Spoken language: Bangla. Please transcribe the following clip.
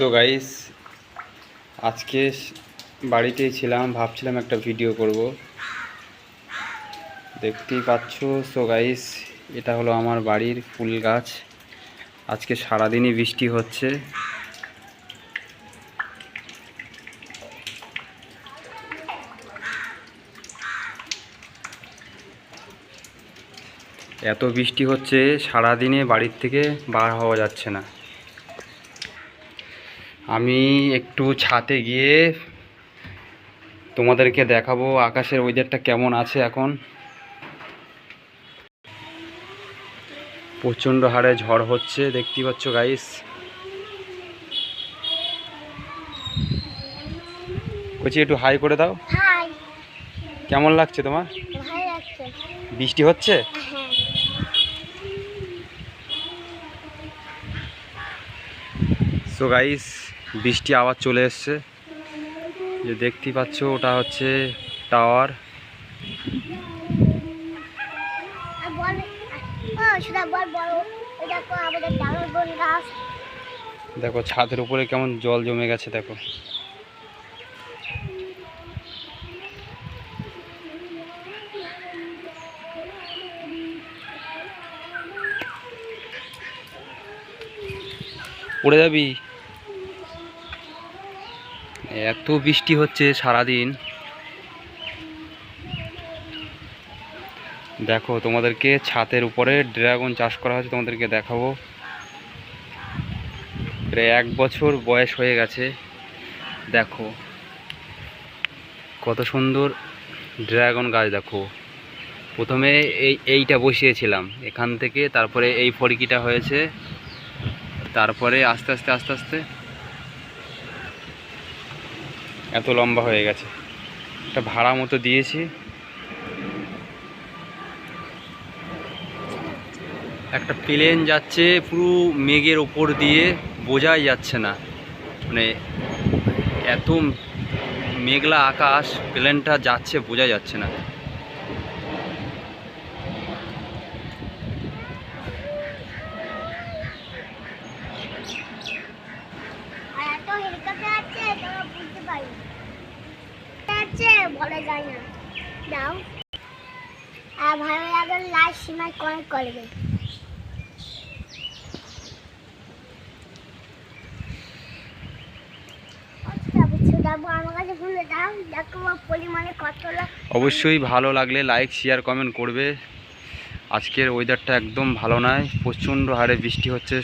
সো গাইস আজকে বাড়িতেই ছিলাম, ভাবছিলাম একটা ভিডিও করব। দেখতেই পাচ্ছ সো গাইস এটা হলো আমার বাড়ির ফুল গাছ। আজকে সারাদিনই বৃষ্টি হচ্ছে। এত বৃষ্টি হচ্ছে, সারাদিনে বাড়ির থেকে বার হওয়া যাচ্ছে না। আমি একটু ছাতে গিয়ে তোমাদেরকে দেখাবো আকাশের ওয়েদারটা কেমন আছে এখন। প্রচণ্ড হারে ঝড় হচ্ছে দেখতেই পাচ্ছ গাইস কচি একটু হাই করে দাও। কেমন লাগছে তোমার? বৃষ্টি হচ্ছে? হ্যাঁ। সো গাইস বৃষ্টি আবার চলে এসছে। যে দেখতেই পাচ্ছ, ওটা হচ্ছে টাওয়ার। দেখো, ছাদের উপরে কেমন জল জমে গেছে, দেখো। পড়ে যাবি? এত বৃষ্টি হচ্ছে সারাদিন। দেখো, তোমাদেরকে ছাদের উপরে ড্রাগন চাষ করা হয়েছে, তোমাদেরকে দেখাবো। প্রায় এক বছর বয়স হয়ে গেছে। দেখো, কত সুন্দর ড্রাগন গাছ, দেখো। প্রথমে এই, এইটা বসিয়েছিলাম। এখান থেকে তারপরে এই ফড়কিটা হয়েছে। তারপরে আস্তে আস্তে আস্তে আস্তে এত লম্বা হয়ে গেছে। একটা ভাড়া মতো দিয়েছি। একটা প্লেন যাচ্ছে পুরো মেঘের ওপর দিয়ে, বোঝাই যাচ্ছে না। মানে এত মেঘলা আকাশ, প্লেনটা যাচ্ছে বোঝা যাচ্ছে না আর এত হেলিকপ্টার আছে তোমরা বুঝতে পারি আছে বলা যায় না। দাও আর ভালো লাগলে লাইক সীমায় কমেন্ট করবে। অবশ্যই ভালো লাগলে লাইক শেয়ার কমেন্ট করবে। আজকের ওয়েদারটা একদম ভালো নয়। প্রচণ্ড হারে বৃষ্টি হচ্ছে।